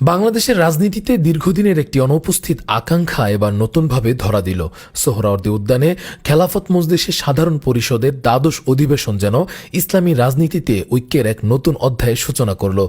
বাংলাদেশের রাজনীতিতে দীর্ঘদিনের একটি অনুপস্থিত আকাঙ্ক্ষা এবার নতুনভাবে ধরা দিল। সোহরাওয়ার্দী উদ্যানে খেলাফত মজলিসের সাধারণ পরিষদের দ্বাদশ অধিবেশন যেন ইসলামী রাজনীতিতে ঐক্যের এক নতুন অধ্যায়ের সূচনা করল।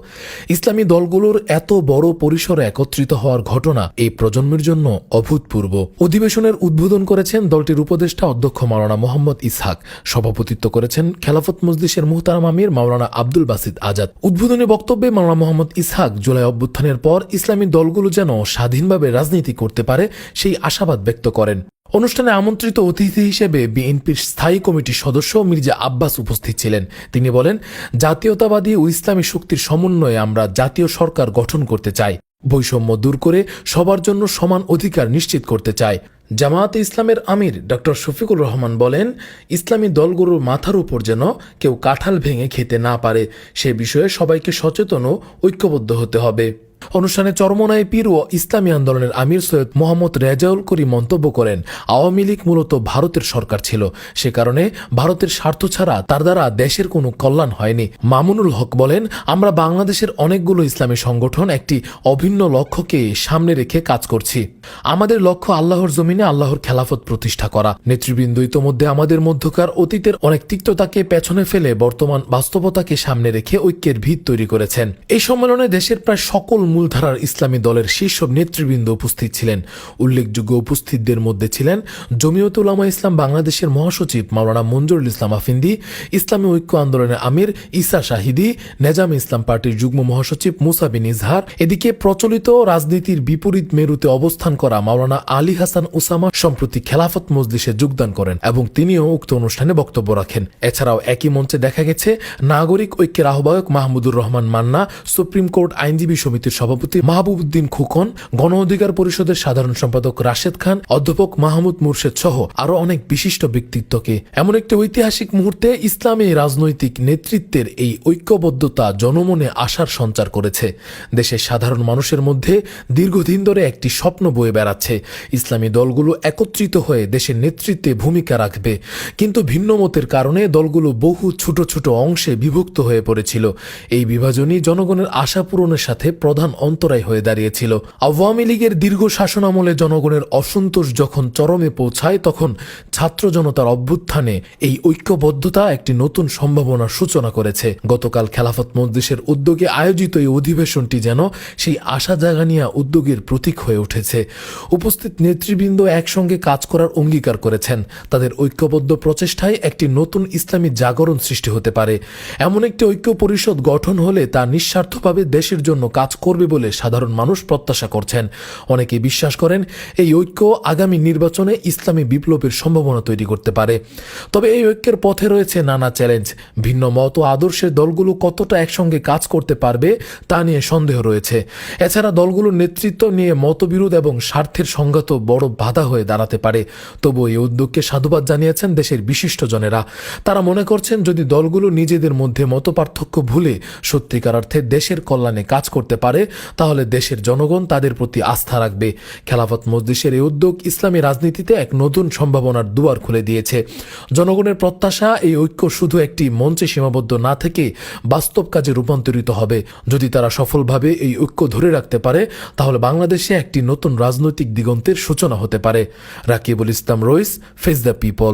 ইসলামী দলগুলোর এত বড় পরিসরে একত্রিত হওয়ার ঘটনা এই প্রজন্মের জন্য অভূতপূর্ব। অধিবেশনের উদ্বোধন করেছেন দলটির উপদেষ্টা অধ্যক্ষ মাওলানা মোহাম্মদ ইসহাক। সভাপতিত্ব করেছেন খেলাফত মজলিসের মুহতারাম আমির মাওলানা আব্দুল বাসিদ আজাদ। উদ্বোধনী বক্তব্যে মাওলানা মোহাম্মদ ইসহাক জুলাই অভ্যুত্থানের পর ইসলামী দলগুলো যেন স্বাধীনভাবে রাজনীতি করতে পারে সেই আশাবাদ ব্যক্ত করেন। অনুষ্ঠানে আমন্ত্রিত অতিথি হিসেবে বিএনপির স্থায়ী কমিটির সদস্য মির্জা আব্বাস উপস্থিত ছিলেন। তিনি বলেন, জাতীয়তাবাদী ও ইসলামী শক্তির সমন্বয়ে আমরা জাতীয় সরকার গঠন করতে চাই। বৈষম্য দূর করে সবার জন্য সমান অধিকার নিশ্চিত করতে চাই। জামায়াতে ইসলামের আমির ডক্টর শফিকুর রহমান বলেন, ইসলামী দলগুলোর মাথার উপর যেন কেউ কাঁঠাল ভেঙে খেতে না পারে, সে বিষয়ে সবাইকে সচেতন ও ঐক্যবদ্ধ হতে হবে। অনুষ্ঠানে চরমনায় পীর ও ইসলামী আন্দোলনের আমির সৈয়দ মোহাম্মদ রেজাউল করি মন্তব্য করেন, আওয়ামী লীগ মূলত ভারতের সরকার ছিল। সে কারণে ভারতের স্বার্থ ছাড়া তার দ্বারা দেশের কোনো কল্যাণ হয়নি। মামুনুল হক বলেন, আমরা বাংলাদেশের অনেকগুলো ইসলামী সংগঠন একটি অভিন্ন লক্ষ্যকে সামনে রেখে কাজ করছি। আমাদের লক্ষ্য আল্লাহর জমিনে আল্লাহর খেলাফত প্রতিষ্ঠা করা। নেতৃবৃন্দ ইতোমধ্যে আমাদের মধ্যকার অতীতের অনেক তিক্ততাকে পেছনে ফেলে বর্তমান বাস্তবতাকে সামনে রেখে ঐক্যের ভিত তৈরি করেছেন। এই সম্মেলনে দেশের প্রায় সকল মূলধারার ইসলামী দলের শীর্ষ নেতৃবৃন্দ উপস্থিত ছিলেন। উল্লেখযোগ্য উপস্থিতদের মধ্যে ছিলেন জমিয়ত উলামা ইসলাম, বাংলাদেশের মহাসচিব মাওলানা মঞ্জুরুল ইসলাম আফিন্দি, ইসলামী ঐক্য আন্দোলনের আমির ইসা শাহিদি, নেজাম ইসলাম পার্টির যুগ্ম মহাসচিব মুসা বিন ইজহার, এদিকে প্রচলিত রাজনীতির বিপরীত মেরুতে অবস্থান করা মাওলানা আলী হাসান উসামা সম্প্রতি খেলাফত মজলিসে যোগদান করেন এবং তিনিও উক্ত অনুষ্ঠানে বক্তব্য রাখেন। এছাড়াও একই মঞ্চে দেখা গেছে, নাগরিক ঐক্যের আহ্বায়ক মাহমুদুর রহমান মান্না, সুপ্রিম কোর্ট আইনজীবী সমিতির সভাপতি মাহবুবুদ্দিন খুকন, গণ অধিকার পরিষদের সাধারণ সম্পাদক রাশেদ খান, অধ্যাপক মাহমুদ মুর্শেদ সহ আরও অনেক বিশিষ্ট ব্যক্তিত্বকে। এমন একটি ঐতিহাসিক মুহূর্তে ইসলামী রাজনৈতিক নেতৃত্বের এই ঐক্যবদ্ধতা জনমনে আশার সঞ্চার করেছে। দেশের সাধারণ মানুষের মধ্যে দীর্ঘদিন ধরে একটি স্বপ্ন বয়ে বেড়াচ্ছে। ইসলামী দলগুলো একত্রিত হয়ে দেশের নেতৃত্বে ভূমিকা রাখবে। কিন্তু ভিন্ন মতের কারণে দলগুলো বহু ছোট ছোট অংশে বিভক্ত হয়ে পড়েছিল। এই বিভাজনই জনগণের আশা পূরণের সাথে প্রধান অন্তরায় হয়ে দাঁড়িয়েছিল। আওয়ামী লীগের দীর্ঘ শাসনামলে জনগণের অসন্তোষ যখন চরমে পৌঁছায়, তখন ছাত্র জনতার অভ্যুত্থানে এই ঐক্যবদ্ধতা একটি নতুন সম্ভাবনার সূচনা করেছে। গতকাল খেলাফত মজলিসের উদ্যোগে আয়োজিত এই অধিবেশনটি যেন সেই আশা জাগানিয়া উদ্যোগের প্রতীক হয়ে উঠেছে। উপস্থিত নেতৃবৃন্দ একসঙ্গে কাজ করার অঙ্গীকার করেছেন। তাদের ঐক্যবদ্ধ প্রচেষ্টায় একটি নতুন ইসলামী জাগরণ সৃষ্টি হতে পারে। এমন একটি ঐক্য পরিষদ গঠন হলে তা নিঃস্বার্থভাবে দেশের জন্য কাজ করবে বলে সাধারণ মানুষ প্রত্যাশা করছেন। অনেকে বিশ্বাস করেন এই ঐক্য আগামী নির্বাচনে ইসলামী বিপ্লবের সম্ভাবনা তৈরি করতে পারে। তবে এই ঐক্যের পথে রয়েছে নানা চ্যালেঞ্জ। ভিন্ন মত ও আদর্শের দলগুলো কতটা একসঙ্গে কাজ করতে পারবে তা নিয়ে সন্দেহ রয়েছে। এছাড়া দলগুলোর নেতৃত্ব নিয়ে মতবিরোধ এবং স্বার্থের সংঘাত বড় বাধা হয়ে দাঁড়াতে পারে। তবু এই উদ্যোগকে সাধুবাদ জানিয়েছেন দেশের বিশিষ্টজনেরা। তারা মনে করছেন যদি দলগুলো নিজেদের মধ্যে মত পার্থক্য ভুলে সত্যিকার অর্থে দেশের কল্যাণে কাজ করতে পারে তাহলে দেশের জনগণ তাদের প্রতি আস্থা রাখবে। খেলাফত মজলিসের এই উদ্যোগ ইসলামী রাজনীতিতে এক নতুন সম্ভাবনার দুয়ার খুলে দিয়েছে। জনগণের প্রত্যাশা এই ঐক্য শুধু একটি মঞ্চে সীমাবদ্ধ না থেকে বাস্তব কাজে রূপান্তরিত হবে। যদি তারা সফলভাবে এই ঐক্য ধরে রাখতে পারে, তাহলে বাংলাদেশে একটি নতুন রাজনৈতিক দিগন্তের সূচনা হতে পারে। Rakibul Islam Rais face the people